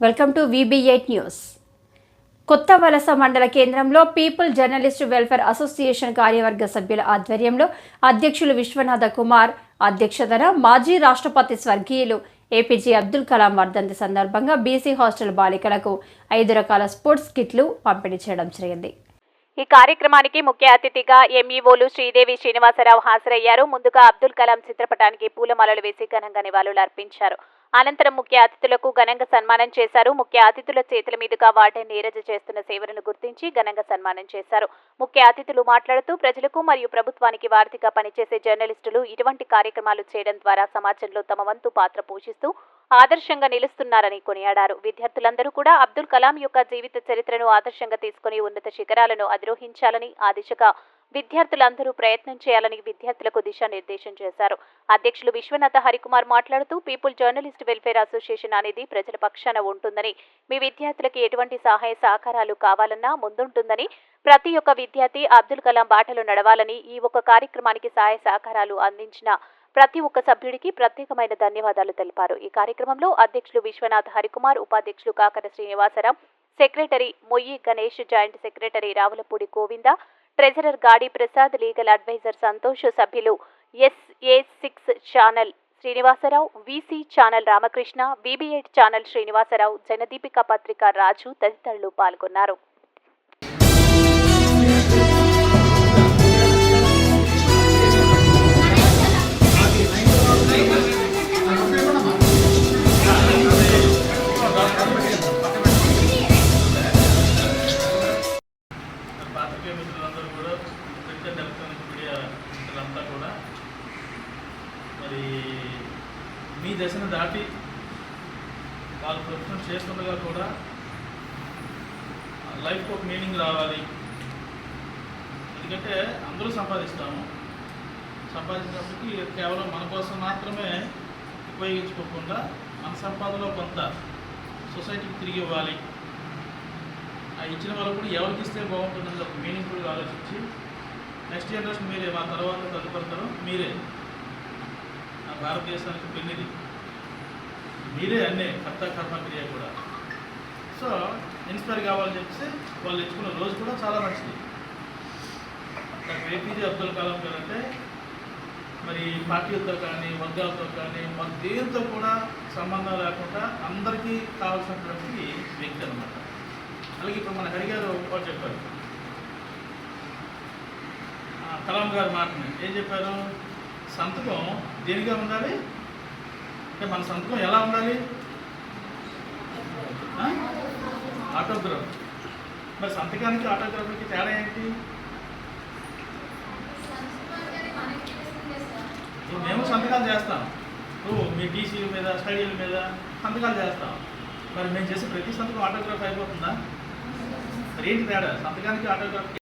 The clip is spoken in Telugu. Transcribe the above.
Welcome to V B eight news Kothavalasa మండల కేంద్రంలో పీపుల్ జర్నలిస్ట్ వెల్ఫేర్ అసోసియేషన్ కార్యవర్గ సభ్యుల ఆధ్వర్యంలో అధ్యక్షులు విశ్వనాథ కుమార్ అధ్యక్షతన మాజీ రాష్ట్రపతి స్వర్గీయులు ఏపీజే అబ్దుల్ కలాం వర్ధంతి సందర్భంగా బీసీ హాస్టల్ బాలికలకు ఐదు రకాల స్పోర్ట్స్ కిట్లు పంపిణీ చేయడం జరిగింది. ఈ కార్యక్రమానికి ముఖ్య అతిథిగా ఎంఈఓలు శ్రీదేవి శ్రీనివాసరావు హాజరయ్యారు. ముందుగా అబ్దుల్ కలాం చిత్రపటానికి పూలమాలలు వేసి ఘనంగా నివాళులు అర్పించారు అనంతరం ముఖ్య అతిథులకు ఘనంగా సన్మానం చేశారు. ముఖ్య అతిథుల చేతుల మీదుగా వార్డెన్ నీరజ చేస్తున్న సేవలను గుర్తించి ఘనంగా సన్మానం చేశారు. ముఖ్య అతిథులు మాట్లాడుతూ ప్రజలకు మరియు ప్రభుత్వానికి వారధిగా పనిచేసే జర్నలిస్టులు ఇటువంటి కార్యక్రమాలు చేయడం ద్వారా సమాజంలో తమ వంతు పాత్ర పోషిస్తూ ఆదర్శంగా నిలుస్తున్నారని కొనియాడారు. విద్యార్థులందరూ కూడా అబ్దుల్ కలాం యొక్క జీవిత చరిత్రను ఆదర్శంగా తీసుకుని ఉన్నత శిఖరాలను అధిరోహించాలని ఆ దిశగా విద్యార్థులందరూ ప్రయత్నం చేయాలని విద్యార్థులకు దిశానిర్దేశం చేశారు. అధ్యక్షులు విశ్వనాథ హరికుమార్ మాట్లాడుతూ పీపుల్ జర్నలిస్ట్ వెల్ఫేర్ అసోసియేషన్ అనేది ప్రజల పక్షాన ఉంటుందని మీ విద్యార్థులకు ఎటువంటి సహాయ సహకారాలు కావాలన్నా ముందుంటుందని ప్రతి ఒక్క విద్యార్థి అబ్దుల్ కలాం బాటలో నడవాలని ఈ ఒక్క కార్యక్రమానికి సహాయ సహకారాలు అందించిన ప్రతి ఒక్క సభ్యుడికి ప్రత్యేకమైన ధన్యవాదాలు తెలిపారు. ఈ కార్యక్రమంలో అధ్యక్షులు విశ్వనాథ్ హరికుమార్ ఉపాధ్యక్షులు Kakara Srinivasarao secretary Moyyi Ganesh joint secretary Ravulapudi Govinda treasurer Gadi Prasad legal adviser Santosh సభ్యులు SA six channel Srinivasarao VC channel Ramakrishna బీబీఎడ్ channel Srinivasarao Janadeepika పత్రిక రాజు తదితరులు పాల్గొన్నారు. మరి మీ దశను దాటి వాళ్ళు ప్రభుత్వం చేస్తుండగా కూడా లైఫ్కి ఒక మీనింగ్ రావాలి. ఎందుకంటే అందరూ సంపాదిస్తాము. సంపాదించినప్పటికీ కేవలం మన కోసం మాత్రమే ఉపయోగించుకోకుండా మన సంపాదనలో కొంత సొసైటీకి తిరిగి ఇవ్వాలి. ఆ ఇచ్చిన వాళ్ళు కూడా ఎవరికి ఇస్తే బాగుంటుందని ఒక మీనింగ్ఫుల్గా ఆలోచించి నెక్స్ట్ జనరేషన్ మీరే మా తర్వాత తదుపరి తరం మీరే. భారతదేశానికి పెళ్ళిది మీరే అన్నీ కర్త కర్మ క్రియ కూడా. సో ఇన్స్పైర్ కావాలని చెప్పేసి వాళ్ళు ఎంచుకున్న రోజు కూడా చాలా మంచిది. డాక్టర్ ఏపీజే అబ్దుల్ కలాం గారు అంటే మరి పార్టీలతో కానీ వర్గాలతో కానీ మన దేనితో కూడా సంబంధం లేకుండా అందరికీ కావాల్సినటువంటి వ్యక్తి అనమాట అలాగే ఇప్పుడు మన హరిగారు ఒకటి చెప్పారు. ఆ, కలాం గారు మాటని ఏం చెప్పారు? సంతకం దేనిగా ఉండాలి? అంటే మన సంతకం ఎలా ఉండాలి? ఆటోగ్రాఫ్. మరి సంతకానికి ఆటోగ్రాఫ్కి తేడా ఏంటి? మేము సంతకాలు చేస్తాం. నువ్వు మీ టీసీల మీద స్టడీల మీద సంతకాలు చేస్తాం. మరి మేము చేసే ప్రతి సంతకం ఆటోగ్రాఫ్ అయిపోతుందా? మరి ఏంటి తేడా? సంతకానికి ఆటోగ్రాఫ్